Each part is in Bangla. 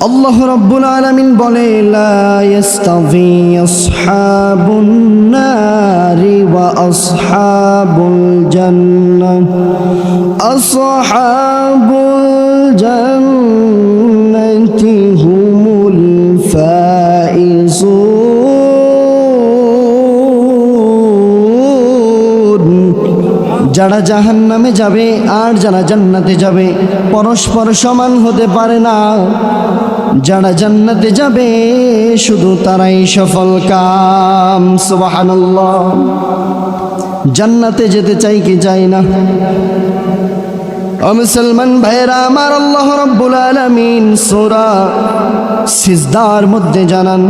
আল্লাহ রব্বুল আলামিন বলে আসহাবুল জান্নাহ। আসহাবুল জান্নাতি যারা জাহান নামে যাবে আর যারা জান্নাতে যাবে, পরস্পর সমান হতে পারে না। যারা জান্নাতে যাবে, শুধু তারাই সফল কাম। সুবহানাল্লাহ। জান্নাতে যেতে চাই কি চাই না? মুসলমান ভাইরা আমার আল্লাহ রব্বুল আলামিন সূরা সিজদার মধ্যে জানান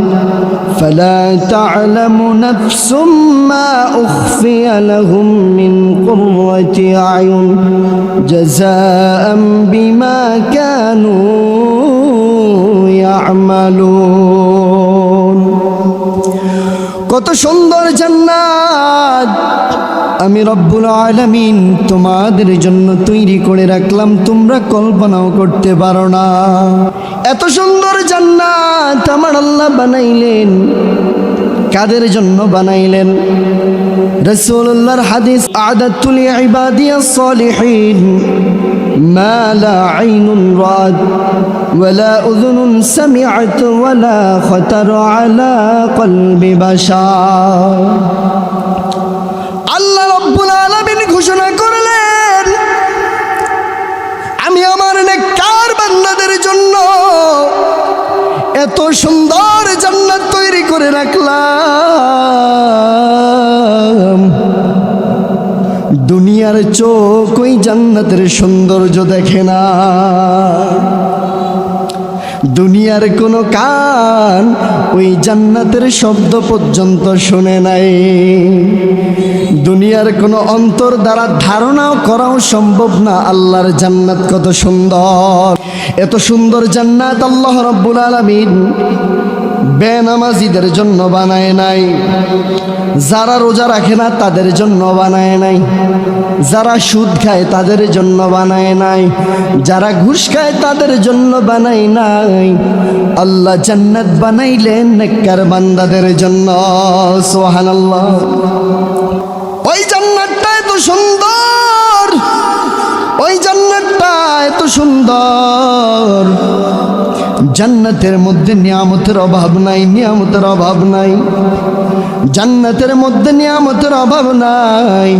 ফালা তা'লামু নাফসুম মা উখফিয়া লাহুম মিন কুররাতি আয়ুন জাযাআম বিমা কানু ইয়ামালুন কত সুন্দর জান্নাত। আমি রব্বুল আলমিন তোমাদের জন্য তৈরি করে রাখলাম, তোমরা কল্পনাও করতে পারো না। এত সুন্দর জান্নাত আমার আল্লাহ বানাইলেন, কাদের জন্য বানাইলেন? রসুল্লাহর হাদিস, আদাতুল ইবাদিয়া সলিহিন। ما لا عين رأت ولا أذن سمعت ولا خطر على قلب بشر আল্লাহ রব্বুল আলামিন ঘোষণা করলেন আমি আমার নেককার বান্দাদের জন্য এত সুন্দর জান্নাত তৈরি করে রাখলাম দুনিয়ার চোখ, ওই জান্নাতের সৌন্দর্য দেখে না। দুনিয়ার কোনো কান ওই জান্নাতের শব্দ পর্যন্ত শুনে নাই। দুনিয়ার কোনো অন্তর দ্বারা ধারণাও করাও সম্ভব না, আল্লাহর জান্নাত কত সুন্দর। এত সুন্দর জান্নাত আল্লাহ রব্বুল আলামিন বেনামাজিদের জন্য বানায় নাই। যারা রোজা রাখে না, তাদের জন্য বানায় নাই। যারা সুদ খায়, তাদের জন্য বানায় নাই। যারা ঘুষ খায়, তাদের জন্য বানায় নাই। আল্লাহ জান্নাত বানাইলেন নেককার বান্দাদের জন্য। সোহানাল্লাহ ওই জান্নাতটা এত সুন্দর। ওই জান্নাতটা এত সুন্দর। জান্নাতের মধ্যে নিয়ামতের অভাব নাই নিয়ামতের অভাব নাই। জান্নাতের মধ্যে নিয়ামতের অভাব নাই।